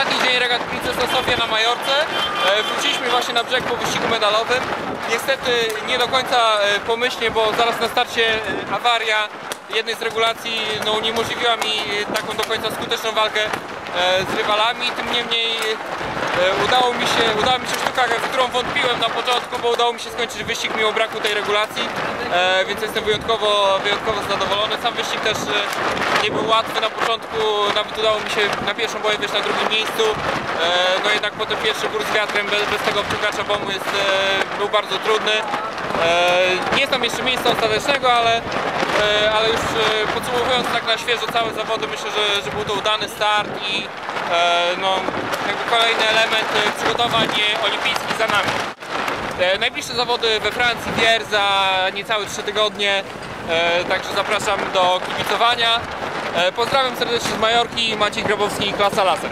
Ostatni dzień regat Princesa Sofia na Majorce. E, Wróciliśmy właśnie na brzeg po wyścigu medalowym. Niestety nie do końca e, pomyślnie, bo zaraz na starcie e, awaria jednej z regulacji no, uniemożliwiła mi taką do końca skuteczną walkę z rywalami. Tym niemniej e, udało mi się, udała mi się sztuka, w którą wątpiłem na początku, bo udało mi się skończyć wyścig mimo braku tej regulacji, e, więc jestem wyjątkowo, wyjątkowo zadowolony. Sam wyścig też e, nie był łatwy na początku, nawet udało mi się na pierwszą boję wyjść na drugim miejscu. E, no jednak potem pierwszy gór z wiatrem bez, bez tego obciągacza bomby jest, e, był bardzo trudny. E, nie tam jeszcze miejsca ostatecznego, ale, e, ale już e, podsumowując tak na świeżo całe zawody, myślę, że, że był to udany start i e, no, jakby kolejny element e, przygotowań e, olimpijskich za nami. E, Najbliższe zawody we Francji, Wier za niecałe 3 tygodnie, e, także zapraszam do kibicowania. E, Pozdrawiam serdecznie z Majorki, Maciej Grabowski, klasa laser.